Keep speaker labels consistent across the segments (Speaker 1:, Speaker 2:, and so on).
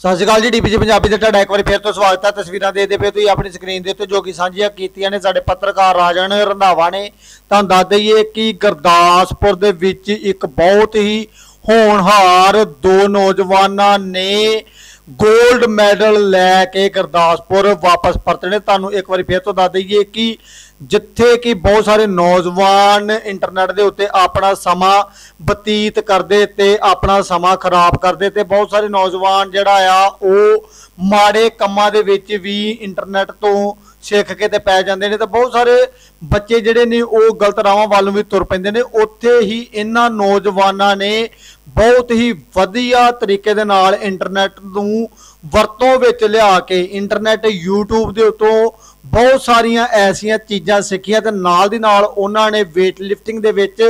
Speaker 1: ਸਤਿ ਸ਼੍ਰੀ ਅਕਾਲ ਜੀ ਡੀਪੀਜੀ ਪੰਜਾਬੀ ਦੇ ਤੁਹਾਡਾ ਇੱਕ ਵਾਰੀ ਫੇਰ ਤੋਂ ਸਵਾਗਤ ਹੈ। ਤਸਵੀਰਾਂ ਦੇਖਦੇ ਪਏ ਤੁਸੀਂ ਆਪਣੀ ਸਕਰੀਨ ਦੇ ਉੱਤੇ, ਜੋ ਕਿ ਸਾਂਝੀਆਂ ਕੀਤੀਆਂ ਨੇ, ਸਾਡੇ ਪੱਤਰਕਾਰ ਰਾਜਨ ਰੰਧਾਵਾ ਨੇ। ਤੁਹਾਨੂੰ ਦੱਸ ਦਈਏ ਕਿ ਗੁਰਦਾਸਪੁਰ ਦੇ ਵਿੱਚ ਇੱਕ ਬਹੁਤ ਹੀ ਹੋਣਹਾਰ ਦੋ ਨੌਜਵਾਨਾਂ ਨੇ 골ਡ ਮੈਡਲ ਲੈ ਕੇ ਗੁਰਦਾਸਪੁਰ ਵਾਪਸ ਪਰਤਣੇ। ਤੁਹਾਨੂੰ ਇੱਕ ਵਾਰੀ ਫੇਰ ਤੋਂ ਦੱਸ ਦਈਏ ਕਿ ਜਿੱਥੇ ਕਿ ਬਹੁਤ ਸਾਰੇ ਨੌਜਵਾਨ ਇੰਟਰਨੈਟ ਦੇ ਉੱਤੇ ਆਪਣਾ ਸਮਾਂ ਬਤੀਤ ਕਰਦੇ ਤੇ ਆਪਣਾ ਸਮਾਂ ਖਰਾਬ ਕਰਦੇ ਤੇ ਬਹੁਤ ਸਾਰੇ ਨੌਜਵਾਨ ਜਿਹੜਾ ਆ, ਉਹ ਮਾੜੇ ਕੰਮਾਂ ਦੇ ਵਿੱਚ ਵੀ ਇੰਟਰਨੈਟ ਤੋਂ ਸਿੱਖ ਕੇ ਤੇ ਪੈ ਜਾਂਦੇ ਨੇ ਤੇ ਬਹੁਤ ਸਾਰੇ ਬੱਚੇ ਜਿਹੜੇ ਨੇ, ਉਹ ਗਲਤ ਰਾਹਾਂ ਵੱਲ ਨੂੰ ਵੀ ਤੁਰ ਪੈਂਦੇ ਨੇ। ਉੱਥੇ ਹੀ ਇਹਨਾਂ ਨੌਜਵਾਨਾਂ ਨੇ ਬਹੁਤ ਹੀ ਵਧੀਆ ਤਰੀਕੇ ਦੇ ਨਾਲ ਇੰਟਰਨੈਟ ਨੂੰ ਵਰਤੋਂ ਵਿੱਚ ਲਿਆ ਕੇ ਇੰਟਰਨੈਟ YouTube ਦੇ ਉੱਤੋਂ ਬਹੁਤ ਸਾਰੀਆਂ ਐਸੀਆਂ ਚੀਜ਼ਾਂ ਸਿੱਖੀਆਂ ਤੇ ਨਾਲ ਦੀ ਨਾਲ ਉਹਨਾਂ ਨੇ weight lifting ਦੇ ਵਿੱਚ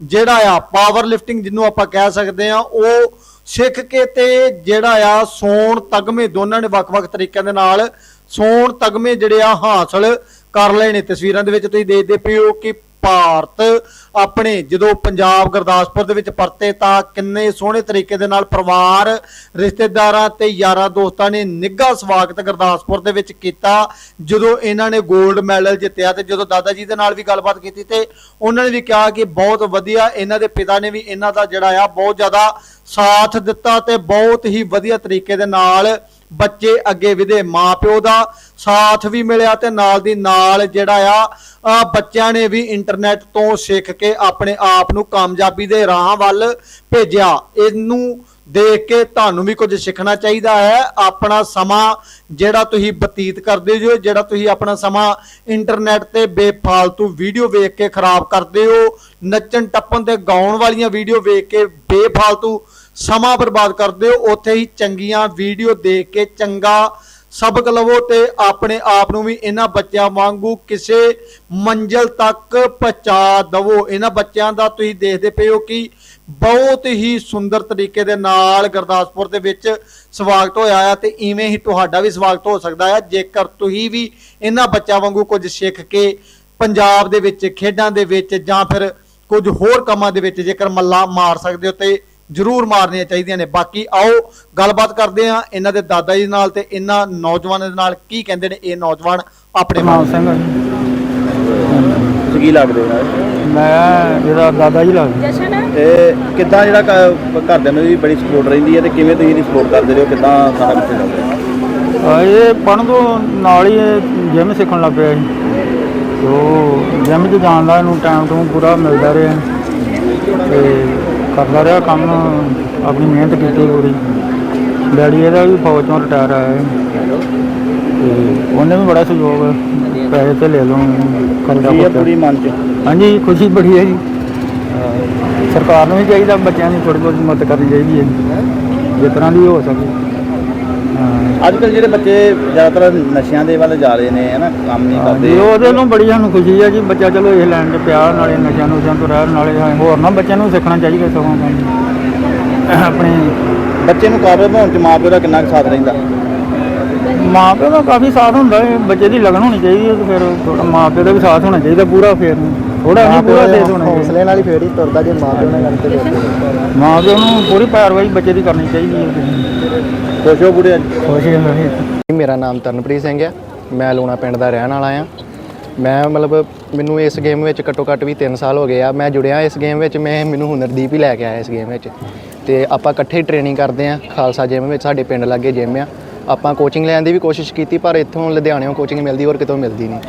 Speaker 1: ਜਿਹੜਾ ਆ ਪਾਵਰ ਲਿਫਟਿੰਗ ਜਿਹਨੂੰ ਆਪਾਂ ਕਹਿ ਸਕਦੇ ਆ ਉਹ ਸਿੱਖ ਕੇ ਤੇ ਜਿਹੜਾ ਆ ਸੌਣ ਤਗਮੇ ਦੋਨਾਂ ਨੇ ਵੱਖ-ਵੱਖ ਤਰੀਕਿਆਂ ਦੇ ਨਾਲ ਸੌਣ ਤਗਮੇ ਜਿਹੜੇ ਆ ਹਾਸਲ ਕਰ ਲਏ ਨੇ ਤਸਵੀਰਾਂ ਦੇ ਵਿੱਚ ਤੁਸੀਂ ਦੇਖਦੇ ਪਏ ਹੋ ਕਿ ਭਾਰਤ ਆਪਣੇ ਜਦੋਂ ਪੰਜਾਬ ਗੁਰਦਾਸਪੁਰ ਦੇ ਵਿੱਚ ਪਰਤੇ ਤਾਂ ਕਿੰਨੇ ਸੋਹਣੇ ਤਰੀਕੇ ਦੇ ਨਾਲ ਪਰਿਵਾਰ, ਰਿਸ਼ਤੇਦਾਰਾਂ ਤੇ ਯਾਰਾਂ ਦੋਸਤਾਂ ਨੇ ਨਿੱਘਾ ਸਵਾਗਤ ਗੁਰਦਾਸਪੁਰ ਦੇ ਵਿੱਚ ਕੀਤਾ। ਜਦੋਂ ਇਹਨਾਂ ਨੇ 골ਡ ਮੈਡਲ ਜਿੱਤਿਆ ਤੇ ਜਦੋਂ ਦਾਦਾ ਜੀ ਦੇ ਨਾਲ ਵੀ ਗੱਲਬਾਤ ਕੀਤੀ ਤੇ ਉਹਨਾਂ ਨੇ ਵੀ ਕਿਹਾ ਕਿ ਬਹੁਤ ਵਧੀਆ ਇਹਨਾਂ ਦੇ ਪਿਤਾ ਨੇ ਵੀ ਇਹਨਾਂ ਦਾ ਜਿਹੜਾ ਆ ਬਹੁਤ ਜ਼ਿਆਦਾ ਸਾਥ ਦਿੱਤਾ ਤੇ ਬਹੁਤ ਹੀ ਵਧੀਆ ਤਰੀਕੇ ਦੇ ਨਾਲ ਬੱਚੇ ਅੱਗੇ ਵਧੇ ਮਾਪਿਓ ਦਾ ਸਾਥ ਵੀ ਮਿਲਿਆ ਤੇ ਨਾਲ ਦੀ ਨਾਲ ਜਿਹੜਾ ਆ ਬੱਚਿਆਂ ਨੇ ਵੀ ਇੰਟਰਨੈਟ ਤੋਂ ਸਿੱਖ ਕੇ ਆਪਣੇ ਆਪ ਨੂੰ ਕਾਮਯਾਬੀ ਦੇ ਰਾਹਾਂ ਵੱਲ ਭੇਜਿਆ। ਇਹਨੂੰ ਦੇਖ ਕੇ ਤੁਹਾਨੂੰ ਵੀ ਕੁਝ ਸਿੱਖਣਾ ਚਾਹੀਦਾ ਹੈ। ਆਪਣਾ ਸਮਾਂ ਜਿਹੜਾ ਤੁਸੀਂ ਬਤੀਤ ਕਰਦੇ ਹੋ, ਜਿਹੜਾ ਤੁਸੀਂ ਆਪਣਾ ਸਮਾਂ ਇੰਟਰਨੈਟ ਤੇ ਬੇਫਾਲਤੂ ਵੀਡੀਓ ਵੇਖ ਕੇ ਖਰਾਬ ਕਰਦੇ ਹੋ, ਨੱਚਣ ਟੱਪਣ ਤੇ ਗਾਉਣ ਵਾਲੀਆਂ ਵੀਡੀਓ ਵੇਖ ਕੇ ਬੇਫਾਲਤੂ ਸਮਾਂ ਬਰਬਾਦ ਕਰਦੇ ਹੋ, ਉੱਥੇ ਹੀ ਚੰਗੀਆਂ ਵੀਡੀਓ ਦੇਖ ਕੇ ਚੰਗਾ ਸਬਕ ਲਵੋ ਤੇ ਆਪਣੇ ਆਪ ਨੂੰ ਵੀ ਇਹਨਾਂ ਬੱਚਿਆਂ ਵਾਂਗੂ ਕਿਸੇ ਮੰਜ਼ਲ ਤੱਕ ਪਹੁੰਚਾ ਦਵੋ। ਇਹਨਾਂ ਬੱਚਿਆਂ ਦਾ ਤੁਸੀਂ ਦੇਖਦੇ ਪਏ ਹੋ ਕਿ ਬਹੁਤ ਹੀ ਸੁੰਦਰ ਤਰੀਕੇ ਦੇ ਨਾਲ ਗੁਰਦਾਸਪੁਰ ਦੇ ਵਿੱਚ ਸਵਾਗਤ ਹੋਇਆ ਆ ਤੇ ਇਵੇਂ ਹੀ ਤੁਹਾਡਾ ਵੀ ਸਵਾਗਤ ਹੋ ਸਕਦਾ ਹੈ ਜੇਕਰ ਤੁਸੀਂ ਵੀ ਇਹਨਾਂ ਬੱਚਿਆਂ ਵਾਂਗੂ ਕੁਝ ਸਿੱਖ ਕੇ ਪੰਜਾਬ ਦੇ ਵਿੱਚ, ਖੇਡਾਂ ਦੇ ਵਿੱਚ ਜਾਂ ਫਿਰ ਕੁਝ ਹੋਰ ਕੰਮਾਂ ਦੇ ਵਿੱਚ ਜੇਕਰ ਮੱਲਾ ਮਾਰ ਸਕਦੇ ਹੋ ਤੇ ਜ਼ਰੂਰ ਮਾਰਨੀਆਂ ਚਾਹੀਦੀਆਂ ਨੇ। ਬਾਕੀ ਆਓ ਗੱਲਬਾਤ ਕਰਦੇ ਆ ਇਹਨਾਂ ਦੇ ਦਾਦਾ ਜੀ ਨਾਲ ਤੇ ਇਹਨਾਂ ਨੌਜਵਾਨਾਂ ਦੇ ਨਾਲ ਕੀ ਕਹਿੰਦੇ ਨੇ ਇਹ ਨੌਜਵਾਨ ਆਪਣੇ
Speaker 2: ਮਾਨ
Speaker 1: ਬਾਰੇ
Speaker 2: ਸਿੰਘ।
Speaker 3: ਤੁਸੀਂ ਕੀ ਲੱਗਦੇ ਹੋ?
Speaker 2: ਮੈਂ ਇਹਦਾ ਦਾਦਾ ਜੀ ਲੱਗਦਾ।
Speaker 3: ਇਹ ਕਿੱਦਾਂ ਜਿਹੜਾ ਕ- ਘਰਦਿਆਂ ਨੂੰ ਵੀ ਬੜੀ ਸਪੋਰਟ ਰਹਿੰਦੀ ਹੈ ਤੇ ਕਿਵੇਂ ਤੁਸੀਂ ਇਹਦੀ ਸਪੋਰਟ ਕਰਦੇ ਰਹੋ ਕਿੱਦਾਂ ਸਾਰਾ ਕੁਝ ਚੱਲਦਾ
Speaker 2: ਆ ਇਹ ਪੜ੍ਹਨ ਤੋਂ ਨਾਲ ਹੀ ਜਿਮ ਸਿੱਖਣ ਲੱਗ ਪਿਆ ਜੀ। ਤੇ ਉਹ ਜਿਮ 'ਚ ਜਾਣ ਦਾ ਇਹਨੂੰ ਟਾਈਮ ਤੋਂ ਪੂਰਾ ਮਿਲਦਾ ਰਿਹਾ। ਤੇ ਕਰਦਾ ਰਿਹਾ ਕੰਮ ਆਪਣੀ ਮਿਹਨਤ ਕੀਤੀ ਪੂਰੀ। ਡੈਡੀ ਇਹਦਾ ਵੀ ਫੌਜ ਤੋਂ ਰਿਟਾਇਰ ਆਇਆ ਤੇ ਉਹਨੇ ਵੀ ਬੜਾ ਸਹਿਯੋਗ ਪੈਸੇ ਤੇ ਲੈ ਲਓ ਕਰਦਾ
Speaker 3: ਕੀ ਹੈ। ਪੂਰੀ ਮਨ ਚ?
Speaker 2: ਹਾਂਜੀ ਖੁਸ਼ੀ ਬੜੀ ਹੈ ਜੀ। ਸਰਕਾਰ ਨੂੰ ਵੀ ਚਾਹੀਦਾ ਬੱਚਿਆਂ ਦੀ ਥੋੜੀ ਬਹੁਤ ਮਦਦ ਕਰਨੀ ਚਾਹੀਦੀ ਹੈ। ਜਿਸ ਤਰ੍ਹਾਂ ਦੀ ਹੋ ਸਕੇ।
Speaker 3: ਅੱਜ ਕੱਲ ਜਿਹੜੇ ਬੱਚੇ ਜ਼ਿਆਦਾਤਰ ਨਸ਼ਿਆਂ ਦੇ ਵੱਲ ਜਾ ਰਹੇ ਨੇ ਹਨਾ ਕੰਮ ਨਹੀਂ
Speaker 2: ਜੀ
Speaker 3: ਕਰਦੇ।
Speaker 2: ਉਹਦੇ ਨੂੰ ਬੜੀ ਸਾਨੂੰ ਖੁਸ਼ੀ ਹੈ ਜੀ ਬੱਚਾ ਚਲੋ ਇਹ ਲੈਣ 'ਚ ਪਿਆ ਨਾਲੇ ਨਸ਼ਿਆਂ ਨੁਸ਼ਿਆਂ ਤੋਂ ਰਹਿਣ ਨਾਲੇ ਹੋਰ ਨਾ ਬੱਚਿਆਂ ਨੂੰ ਸਿੱਖਣਾ ਚਾਹੀਦਾ ਸਗੋਂ ਆਪਣੇ
Speaker 3: ਬੱਚੇ ਨੂੰ ਕਾਬਲ ਬਣਾਉਣ ਚ ਮਾਂ ਪਿਓ ਦਾ ਕਿੰਨਾ ਸਾਥ ਰਹਿੰਦਾ?
Speaker 2: ਮਾਂ ਪਿਓ ਦਾ ਕਾਫੀ ਸਾਥ ਹੁੰਦਾ ਹੈ ਬੱਚੇ ਦੀ ਲਗਨ ਹੋਣੀ ਚਾਹੀਦੀ ਹੈ ਤੇ ਫਿਰ ਥੋੜਾ ਮਾਂ ਪਿਓ ਦਾ ਵੀ ਸਾਥ ਹੋਣਾ ਚਾਹੀਦਾ ਪੂਰਾ ਫਿਰ। ਥੋੜਾ ਨਹੀਂ ਪੂਰਾ ਦੇ ਹੋਣਾ ਚਾਹੀਦਾ।
Speaker 3: ਨਾਲ ਹੀ ਫੇਰ ਹੀ ਤੁਰਦਾ ਜੇ ਮਾਂ ਪਿਓ ਨਾਲ ਗੱਲ
Speaker 2: ਮਾਂ ਪਿਓ ਨੂੰ ਪੂਰੀ ਪੈਰਵਾਈ ਬੱਚੇ ਦੀ ਕਰਨੀ ਚਾਹੀਦੀ ਹੈ
Speaker 3: ਖੁਸ਼ ਹੋ ਬੁੜੇ
Speaker 2: ਖੁਸ਼ੀ ਹੈ
Speaker 4: ਮੇਰਾ ਨਾਮ ਤਰਨਪ੍ਰੀਤ ਸਿੰਘ ਹੈ। ਮੈਂ ਲੂਣਾ ਪਿੰਡ ਦਾ ਰਹਿਣ ਵਾਲਾ ਆ ਮੈਂ ਮਤਲਬ ਮੈਨੂੰ ਇਸ ਗੇਮ ਵਿੱਚ ਘੱਟੋ ਘੱਟ ਵੀ 3 ਸਾਲ ਹੋ ਗਏ ਆ। ਮੈਂ ਜੁੜਿਆ ਇਸ ਗੇਮ ਵਿੱਚ ਮੈਂ ਮੈਨੂੰ ਹੁਨਰਦੀਪ ਹੀ ਲੈ ਕੇ ਆਇਆ ਇਸ ਗੇਮ ਵਿੱਚ। ਤੇ ਆਪਾਂ ਇਕੱਠੇ ਟ੍ਰੇਨਿੰਗ ਕਰਦੇ ਆ ਖਾਲਸਾ ਜਿਮ ਵਿੱਚ ਸਾਡੇ ਪਿੰਡ ਲਾਗੇ ਜਿਮ ਆ। ਆਪਾਂ ਕੋਚਿੰਗ ਲੈਣ ਦੀ ਵੀ ਕੋਸ਼ਿਸ਼ ਕੀਤੀ ਪਰ ਇੱਥੋਂ ਲੁਧਿਆਣਿਓਂ ਕੋਚਿੰਗ ਮਿਲਦੀ ਹੋਰ ਕਿਤੋਂ ਮਿਲਦੀ ਨਹੀਂ।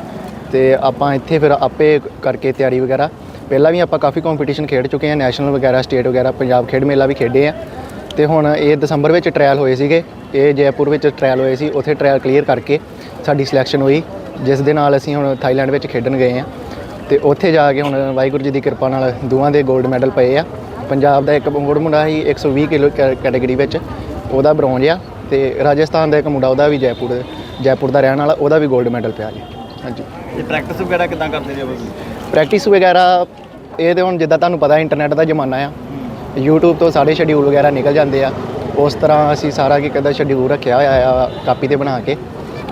Speaker 4: ਤੇ ਆਪਾਂ ਇੱਥੇ ਫਿਰ ਆਪੇ ਕਰਕੇ ਤਿਆਰੀ ਵਗੈਰਾ। ਪਹਿਲਾਂ ਵੀ ਆਪਾਂ ਕਾਫੀ ਕੰਪੀਟੀਸ਼ਨ ਖੇਡ ਚੁੱਕੇ ਆ ਨੈਸ਼ਨਲ ਵਗੈਰਾ ਸਟੇਟ ਵਗੈਰਾ ਪੰਜਾਬ ਖੇਡ ਮੇਲਾ ਵੀ ਖੇਡੇ ਆ। ਤੇ ਹੁਣ ਇਹ ਦਸੰਬਰ ਵਿੱਚ ਟ੍ਰਾਇਲ ਹੋਏ ਸੀਗੇ ਇਹ ਜੈਪੁਰ ਵਿੱਚ ਟ੍ਰਾਇਲ ਹੋਏ ਸੀ ਉੱਥੇ ਟ੍ਰਾਇਲ ਕਲੀਅਰ ਕਰਕੇ ਸਾਡੀ ਸਿਲੈਕਸ਼ਨ ਹੋਈ ਜਿਸ ਦੇ ਨਾਲ ਅਸੀਂ ਹੁਣ ਥਾਈਲੈਂਡ ਵਿੱਚ ਖੇਡਣ ਗਏ ਆ ਤੇ ਉੱਥੇ ਜਾ ਕੇ ਹੁਣ ਵਾਹਿਗੁਰੂ ਜੀ ਦੀ ਕਿਰਪਾ ਨਾਲ ਦੋਵਾਂ ਦੇ 골ਡ ਮੈਡਲ ਪਏ ਆ। ਪੰਜਾਬ ਦਾ ਇੱਕ ਮੁੰਡਾ ਮੁੰਡਾ ਸੀ 120 ਕਿਲੋ ਕੈਟਾਗਰੀ ਵਿੱਚ ਉਹਦਾ ਬ੍ਰੌਂਜ ਆ ਤੇ ਰਾਜਸਥਾਨ ਦਾ ਇੱਕ ਮੁੰਡਾ ਉਹਦਾ ਵੀ ਜੈਪੁਰ ਜੈਪੁਰ ਦਾ ਰਹਿਣ ਵਾਲਾ ਉਹਦਾ ਵੀ 골ਡ ਮੈਡਲ ਪਿਆ ਜੀ। ਹਾਂਜੀ।
Speaker 3: ਇਹ ਪ੍ਰੈਕਟਿਸ ਵਗੈਰਾ ਕਿੱਦਾਂ ਕਰਦੇ ਹੋ
Speaker 4: ਪ੍ਰੈਕਟਿਸ ਵਗੈਰਾ ਇਹ ਤੇ ਹੁਣ ਜਿੱਦਾਂ ਤੁਹਾਨੂੰ ਪਤਾ ਇੰਟਰਨੈਟ ਦਾ ਜ਼ਮਾਨਾ ਆ YouTube ਤੋਂ ਸਾਰੇ ਸ਼ਡਿਊਲ ਵਗੈਰਾ ਨਿਕਲ ਜਾਂਦੇ ਆ। ਉਸ ਤਰ੍ਹਾਂ ਅਸੀਂ ਸਾਰਾ ਕੀ ਕਦਾ ਸ਼ਡਿਊਲ ਰੱਖਿਆ ਹੋਇਆ ਆ ਕਾਪੀ ਤੇ ਬਣਾ ਕੇ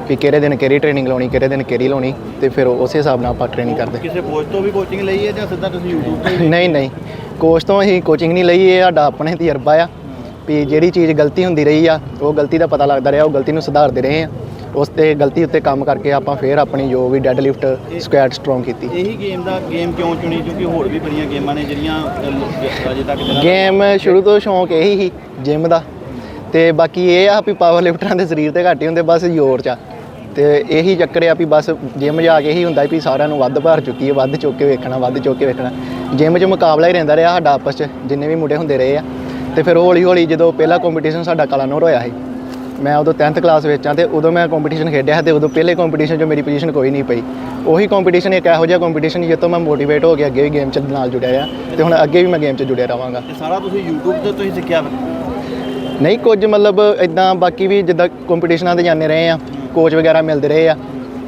Speaker 4: ਵੀ ਕਿਹੜੇ ਦਿਨ ਕਿਹੜੀ ਟ੍ਰੇਨਿੰਗ ਲਾਉਣੀ ਕਿਹੜੇ ਦਿਨ ਕਿਹੜੀ ਲਾਉਣੀ ਤੇ ਫਿਰ ਉਸੇ ਹਿਸਾਬ ਨਾਲ ਆਪਾਂ ਟ੍ਰੇਨਿੰਗ ਕਰਦੇ।
Speaker 3: ਕਿਸੇ ਕੋਚ ਤੋਂ ਵੀ ਕੋਚਿੰਗ ਲਈ ਹੈ ਜਾਂ ਸਿੱਧਾ ਤੁਸੀਂ YouTube ਤੋਂ
Speaker 4: ਨਹੀਂ ਨਹੀਂ। ਕੋਚ ਤੋਂ ਅਸੀਂ ਕੋਚਿੰਗ ਨਹੀਂ ਲਈ ਇਹ ਸਾਡਾ ਆਪਣੇ ਤਜਰਬਾ ਆ। ਵੀ ਜਿਹੜੀ ਚੀਜ਼ ਗਲਤੀ ਹੁੰਦੀ ਰਹੀ ਆ ਉਹ ਗਲਤੀ ਦਾ ਪਤਾ ਲੱਗਦਾ ਰਿਹਾ ਉਹ ਗਲਤੀ ਨੂੰ ਸੁਧਾਰਦੇ ਰਹੇ ਆ। ਉਸ ਤੇ ਗਲਤੀ ਉੱਤੇ ਕੰਮ ਕਰਕੇ ਆਪਾਂ ਫੇਰ ਆਪਣੀ ਜੋ ਵੀ ਡੈਡ ਲਿਫਟ ਸਕੁਐਟ ਸਟਰੋਂਗ ਕੀਤੀ।
Speaker 3: ਇਹੀ ਗੇਮ ਦਾ ਗੇਮ ਕਿਉਂ ਚੁਣੀ? ਕਿਉਂਕਿ ਹੋਰ ਵੀ ਬੜੀਆਂ ਗੇਮਾਂ ਨੇ ਜਿਹੜੀਆਂ ਅਜੇ ਤੱਕ
Speaker 4: ਗੇਮ ਸ਼ੁਰੂ ਤੋਂ ਸ਼ੌਂਕ ਇਹੀ ਸੀ ਜਿਮ ਦਾ। ਤੇ ਬਾਕੀ ਇਹ ਆ ਵੀ ਪਾਵਰ ਲਿਫਟਰਾਂ ਦੇ ਸਰੀਰ ਤੇ ਘੱਟ ਹੀ ਹੁੰਦੇ ਬਸ ਜ਼ੋਰ ਚ ਆ। ਤੇ ਇਹੀ ਚੱਕਰ ਆ ਵੀ ਬਸ ਜਿਮ ਜਾ ਕੇ ਇਹੀ ਹੁੰਦਾ ਵੀ ਸਾਰਿਆਂ ਨੂੰ ਵੱਧ ਭਾਰ ਚੁੱਕੀ ਹੈ ਵੱਧ ਚੁੱਕ ਕੇ ਵੇਖਣਾ ਵੱਧ ਚੁੱਕ ਕੇ ਵੇਖਣਾ। ਜਿਮ 'ਚ ਮੁਕਾਬਲਾ ਹੀ ਰਹਿੰਦਾ ਰਿਹਾ ਸਾਡਾ ਆਪਸ 'ਚ ਜਿੰਨੇ ਵੀ ਮੁੰਡੇ ਹੁੰਦੇ ਰਹੇ ਆ। ਤੇ ਫਿਰ ਹੌਲੀ ਹੌਲੀ ਜਦੋਂ ਪਹਿਲਾ ਕੰਪੀਟੀਸ਼ਨ ਸਾਡਾ ਕਲਾਨੌਰ ਹੋਇਆ ਸੀ ਮੈਂ ਉਦੋਂ 10th ਕਲਾਸ ਵਿੱਚ ਆ ਤੇ ਉਦੋਂ ਮੈਂ ਕੰਪੀਟੀਸ਼ਨ ਖੇਡਿਆ ਤੇ ਉਦੋਂ ਪਹਿਲੇ ਕੰਪੀਟੀਸ਼ਨ 'ਚ ਮੇਰੀ ਪੋਜੀਸ਼ਨ ਕੋਈ ਨਹੀਂ ਪਈ। ਉਹੀ ਕੰਪੀਟੀਸ਼ਨ ਇੱਕ ਇਹੋ ਜਿਹਾ ਕੰਪੀਟੀਸ਼ਨ ਜਿੱਤੋਂ ਮੈਂ ਮੋਟੀਵੇਟ ਹੋ ਕੇ ਅੱਗੇ ਵੀ ਗੇਮ 'ਚ ਨਾਲ ਜੁੜਿਆ ਆ ਤੇ ਹੁਣ ਅੱਗੇ ਵੀ ਮੈਂ ਗੇਮ 'ਚ ਜੁੜਿਆ ਰਵਾਂਗਾ
Speaker 3: ਇਹ ਸਾਰਾ ਤੁਸੀਂ YouTube ਤੋਂ ਤੁਸੀਂ ਸਿੱਖਿਆ
Speaker 4: ਨਹੀਂ ਕੁਝ ਮਤਲਬ ਇਦਾਂ ਬਾਕੀ ਵੀ ਜਿੱਦਾਂ ਕੰਪੀਟੀਸ਼ਨਾਂ ਤੇ ਜਾਂਦੇ ਰਹੇ ਆ ਕੋਚ ਵਗੈਰਾ ਮਿਲਦੇ ਰਹੇ ਆ।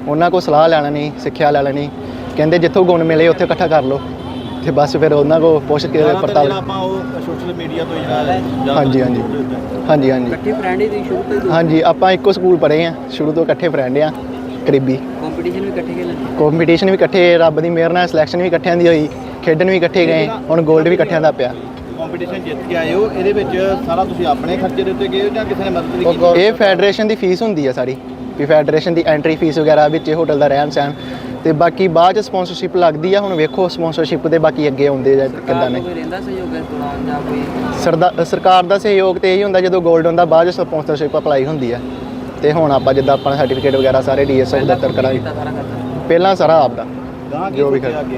Speaker 4: ਉਹਨਾਂ ਕੋਲ ਸਲਾਹ ਲੈ ਲੈਣੀ ਸਿੱਖਿਆ ਲੈ ਲੈਣੀ। ਕਹਿੰਦੇ ਜਿੱਥੋਂ ਗੁਣ ਮਿਲੇ ਉੱਥੇ ਇਕੱਠਾ ਕਰ ਲਓ। ਤੇ ਬਸ ਫਿਰ ਉਹਨਾਂ ਕੋਲ ਪੁੱਛ ਕੇ ਪੜਤਾਲ
Speaker 3: ਆਪਾਂ ਉਹ ਸੋਸ਼ਲ ਮੀਡੀਆ ਤੋਂ ਜਿਹੜਾ
Speaker 4: ਹਾਂਜੀ, ਹਾਂਜੀ। ਹਾਂਜੀ ਹਾਂਜੀ।
Speaker 5: ਇਕੱਠੇ ਫਰੈਂਡ ਹੀ ਤੁਸੀਂ ਸ਼ੁਰੂ ਤੋਂ
Speaker 4: ਹਾਂਜੀ ਆਪਾਂ ਇੱਕੋ ਸਕੂਲ ਪੜ੍ਹੇ ਆ ਸ਼ੁਰੂ ਤੋਂ ਇਕੱਠੇ ਫਰੈਂਡ ਆ ਕਰੀਬੀ।
Speaker 5: ਕੰਪੀਟੀਸ਼ਨ ਵੀ ਇਕੱਠੇ ਖੇਲਣ
Speaker 4: ਕੰਪੀਟੀਸ਼ਨ ਵੀ ਇਕੱਠੇ ਰੱਬ ਦੀ ਮਿਹਰ ਨਾਲ ਸਿਲੈਕਸ਼ਨ ਵੀ ਇਕੱਠਿਆਂ ਦੀ ਹੋਈ ਖੇਡਣ ਵੀ ਇਕੱਠੇ ਗਏ ਹੁਣ 골ਡ ਵੀ ਇਕੱਠਿਆਂ ਦਾ ਪਿਆ।
Speaker 3: ਕੰਪੀਟੀਸ਼ਨ ਜਿੱਤ ਕੇ ਆਏ ਹੋ ਇਹਦੇ ਵਿੱਚ ਸਾਰਾ ਤੁਸੀਂ ਆਪਣੇ ਖਰਚੇ ਦੇ ਉੱਤੇ ਗਏ ਹੋ ਜਾਂ ਕਿਸੇ ਨੇ ਮਦਦ ਵੀ ਕੀਤੀ?
Speaker 4: ਇਹ ਫੈਡਰੇਸ਼ਨ ਦੀ ਫੀਸ ਹੁੰਦੀ ਆ ਸਾਰੀ ਵੀ ਫੈਡਰੇਸ਼ਨ ਦੀ ਐਂਟਰੀ ਫੀਸ ਵਗੈਰਾ ਵਿੱਚ ਹੋਟਲ ਦਾ ਰਹਿਣ ਸਹਿਣ ਤੇ ਬਾਕੀ ਬਾਅਦ ਚ ਸਪਾਂਸਰਸ਼ਿਪ ਲੱਗਦੀ ਆ ਹੁਣ ਵੇਖੋ ਸਪਾਂਸਰਸ਼ਿਪ ਦੇ ਬਾਕੀ ਅੱਗੇ ਆਉਂਦੇ ਜਾਂ ਕਿੱਦਾਂ ਨੇ।
Speaker 5: ਕੋਈ ਰਹਿੰਦਾ ਸਹਿਯੋਗ ਇਸ ਦੌਰਾਨ ਜਾਂ ਕੋਈ?
Speaker 4: ਸਰਦਾ ਸਰਕਾਰ ਦਾ ਸਹਿਯੋਗ ਤੇ ਇਹੀ ਹੁੰਦਾ ਜਦੋਂ 골ਡ ਹੁੰਦਾ ਬਾਅਦ ਚ ਸਪਾਂਸਰਸ਼ਿਪ ਅਪਲਾਈ ਹੁੰਦੀ ਆ। ਤੇ ਹੁਣ ਆਪਾਂ ਜਿੱਦਾਂ ਆਪਾਂ ਸਰਟੀਫਿਕੇਟ ਵਗੈਰਾ ਸਾਰੇ ਡੀਐਸਐਫ ਦਫ਼ਤਰ ਕਰਾਂਗੇ।
Speaker 5: ਕੀਤਾ ਸਾਰਾ ਕਰਦਾ
Speaker 4: ਪਹਿਲਾਂ ਸਾਰਾ ਆਪਦਾ।
Speaker 3: ਗਾਂ
Speaker 4: ਜੋ ਵੀ ਕਰ-
Speaker 3: ਅੱਗੇ?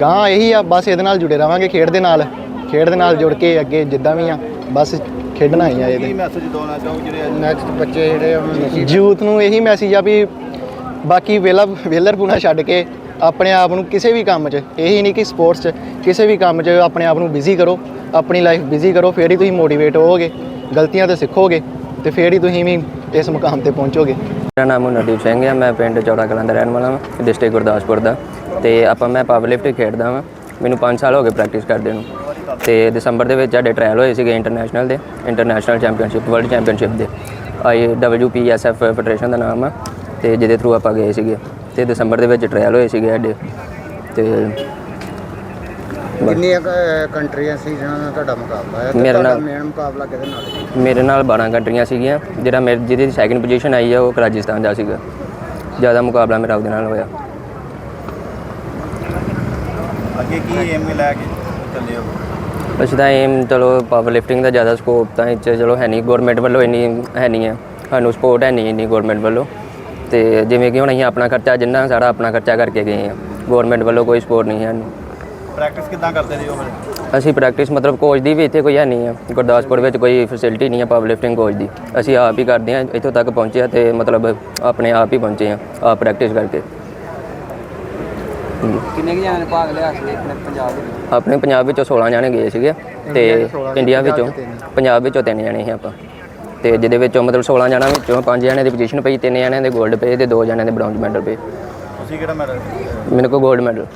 Speaker 4: ਗਾਂ ਇਹੀ ਆ ਬਸ ਇਹਦੇ ਨਾਲ ਜੁੜੇ ਰਵਾਂਗੇ ਖੇਡ ਦੇ ਨਾਲ। ਖੇਡ ਦੇ ਨਾਲ ਜੁੜ ਕੇ ਅੱਗੇ ਜਿੱਦਾਂ ਵੀ ਆ ਬਸ ਖੇਡਣਾ ਹੀ ਆ
Speaker 3: ਕੀ
Speaker 4: ਇਹਦੇ
Speaker 3: ਮੈਸੇਜ ਦੇਣਾ ਚਾਹੋ ਜਿਹੜੇ ਅੱਜ?
Speaker 1: ਨੈਕਸਟ ਬੱਚੇ ਜਿਹੜੇ
Speaker 4: ਯੂਥ ਨੂੰ ਇਹੀ ਮੈਸੇਜ ਆ ਵੀ ਬਾਕੀ ਵੇਲਾ ਵੇਲਰਪੂਣਾ ਛੱਡ ਕੇ ਆਪਣੇ ਆਪ ਨੂੰ ਕਿਸੇ ਵੀ ਕੰਮ 'ਚ, ਇਹੀ ਨਹੀਂ ਕਿ ਸਪੋਰਟਸ 'ਚ, ਕਿਸੇ ਵੀ ਕੰਮ 'ਚ ਆਪਣੇ ਆਪ ਨੂੰ ਬਿਜ਼ੀ ਕਰੋ, ਆਪਣੀ ਲਾਈਫ ਬਿਜ਼ੀ ਕਰੋ, ਫੇਰ ਹੀ ਤੁਸੀਂ ਮੋਟੀਵੇਟ ਹੋਵੋਗੇ, ਗਲਤੀਆਂ ਤੋਂ ਸਿੱਖੋਗੇ ਤੇ ਫੇਰ ਹੀ ਤੁਸੀਂ ਵੀ ਇਸ ਮੁਕਾਮ ਤੇ ਪਹੁੰਚੋਗੇ।
Speaker 6: ਮੇਰਾ ਨਾਮ ਨਦੀਪ ਸਿੰਘ ਹੈ, ਮੈਂ ਪਿੰਡ ਚੌੜਾ ਕਲਾਂ ਦਾ ਰਹਿਣ ਵਾਲਾ ਹਾਂ ਡਿਸਟ੍ਰਿਕਟ ਗੁਰਦਾਸਪੁਰ ਦਾ। ਤੇ ਆਪਾਂ ਮੈਂ ਪਾਵਰ ਲਿਫਟ ਖੇਡਦਾ ਹਾਂ ਮੈਨੂੰ 5 ਸਾਲ ਹੋ ਗਏ ਪ੍ਰੈਕਟਿਸ ਕਰਦੇ ਨੂੰ। ਤੇ ਦਸੰਬਰ ਦੇ ਵਿੱਚ ਸਾਡੇ ਟ੍ਰਾਇਲ ਹੋਏ ਸੀਗੇ ਇੰਟਰਨੈਸ਼ਨਲ ਦੇ ਇੰਟਰਨੈਸ਼ਨਲ ਚੈਂਪੀਅਨਸ਼ਿਪ ਵਰਲਡ ਚੈਂਪੀਅਨਸ਼ਿਪ ਦੇ। ਆਈ ਡਬਲਯੂਪੀਐਸਐਫ ਫੈਡਰੇਸ਼ਨ ਦਾ ਨਾਮ ਆ। ਤੇ ਜਿਹਦੇ ਥਰੂ ਆਪਾਂ ਗਏ ਸੀਗੇ ਤੇ ਦਸੰਬਰ ਦੇ ਵਿੱਚ ਟ੍ਰਾਇਲ ਹੋਏ ਸੀਗੇ ਸਾਡੇ ਤੇ
Speaker 1: ਕਿੰਨੀਆਂ ਕੰਟਰੀਆਂ ਸੀ ਜਿਨ੍ਹਾਂ ਨਾਲ ਤੁਹਾਡਾ ਮੁਕਾਬਲਾ ਹੈ
Speaker 6: ਮੇਰੇ ਨਾਲ-
Speaker 1: ਮੇਨ ਮੁਕਾਬਲਾ ਕਿਹਦੇ ਨਾਲ ਸੀ?
Speaker 6: ਮੇਰੇ ਨਾਲ 12 ਕੰਟਰੀਆਂ ਸੀਗੀਆਂ ਜਿਹੜਾ ਮੇਰੇ ਜਿਹਦੀ ਸੈਕਿੰਡ ਪੋਜੀਸ਼ਨ ਆਈ ਆ ਉਹ ਰਾਜਸਥਾਨ ਦਾ ਸੀਗਾ। ਜ਼ਿਆਦਾ ਮੁਕਾਬਲਾ ਮੇਰਾ ਉਹਦੇ ਨਾਲ ਹੋਇਆ।
Speaker 3: ਅੱਗੇ ਕੀ ਏਮ ਲੈ ਕੇ ਚੱਲੇ ਹੋ?
Speaker 6: ਅਸੀਂ ਤਾਂ ਏਮ ਚਲੋ ਪਾਵਰ ਲਿਫਟਿੰਗ ਦਾ ਜ਼ਿਆਦਾ ਸਕੋਪ ਤਾਂ ਇਹ 'ਚ ਚਲੋ ਹੈ ਨਹੀਂ ਗਵਰਨਮੈਂਟ ਵੱਲੋਂ ਇੰਨੀ ਹੈ ਨਹੀਂ ਹੈ ਸਾਨੂੰ ਸਪੋਰਟ ਹੈ ਨਹੀਂ ਇੰਨੀ ਗਵਰਨਮੈਂਟ ਵੱਲੋਂ। ਤੇ ਜਿਵੇਂ ਕਿ ਹੁਣ ਅਸੀਂ ਆਪਣਾ ਖਰਚਾ ਜਿੰਨਾ ਸਾਰਾ ਆਪਣਾ ਖਰਚਾ ਕਰਕੇ ਗਏ ਆ ਗਵਰਨਮੈਂਟ ਵੱਲੋਂ ਕੋਈ ਸਪੋਰਟ ਨਹੀਂ ਹੈ ਸਾਨੂੰ।
Speaker 3: ਪ੍ਰੈਕਟਿਸ ਕਿੱਦਾਂ ਕਰਦੇ ਰਹੇ ਹੋ ਫਿਰ?
Speaker 6: ਅਸੀਂ ਪ੍ਰੈਕਟਿਸ ਮਤਲਬ ਕੋਚ ਦੀ ਵੀ ਇੱਥੇ ਕੋਈ ਹੈ ਨਹੀਂ ਹੈ ਗੁਰਦਾਸਪੁਰ ਵਿੱਚ ਕੋਈ ਫੈਸਿਲਿਟੀ ਨਹੀਂ ਹੈ ਪਾਵਰ ਲਿਫਟਿੰਗ ਕੋਚ ਦੀ। ਅਸੀਂ ਆਪ ਹੀ ਕਰਦੇ ਹਾਂ ਇੱਥੋਂ ਤੱਕ ਪਹੁੰਚੇ ਹਾਂ ਤੇ ਮਤਲਬ ਆਪਣੇ ਆਪ ਹੀ ਪਹੁੰਚੇ ਹਾਂ ਆਪ ਪ੍ਰੈਕਟਿਸ ਕਰਕੇ।
Speaker 5: ਕਿੰਨੇ ਕੁ ਜਾਣੇ ਭਾਗ ਲਿਆ ਸੀ ਆਪਣੇ ਪੰਜਾਬ ਦੇ ਵਿੱਚ?
Speaker 6: ਆਪਣੇ ਪੰਜਾਬ ਵਿੱਚੋਂ 16 ਜਾਣੇ ਗਏ ਸੀਗੇ ਤੇ ਇੰਡੀਆ ਵਿੱਚੋਂ ਪੰਜਾਬ ਵਿੱਚੋਂ ਤਿੰਨ ਜਾਣੇ ਸੀ ਆਪਾਂ। ਤੇ ਜਿਹਦੇ ਵਿੱਚੋਂ ਮਤਲਬ 16 ਜਣਾਂ ਵਿੱਚੋਂ ਪੰਜ ਜਣਿਆਂ ਦੀ ਪੋਜੀਸ਼ਨ ਪਈ ਤਿੰਨ ਜਣਿਆਂ ਦੇ 골ਡ ਪਏ ਤੇ ਦੋ ਜਣਿਆਂ ਦੇ ਬ੍ਰੌਂਜ਼ ਮੈਡਲ ਪਏ।
Speaker 3: ਤੁਸੀਂ ਕਿਹੜਾ ਮੈਡਲ
Speaker 6: ਮੈਨੂੰ ਕੋਲ 골ਡ ਮੈਡਲ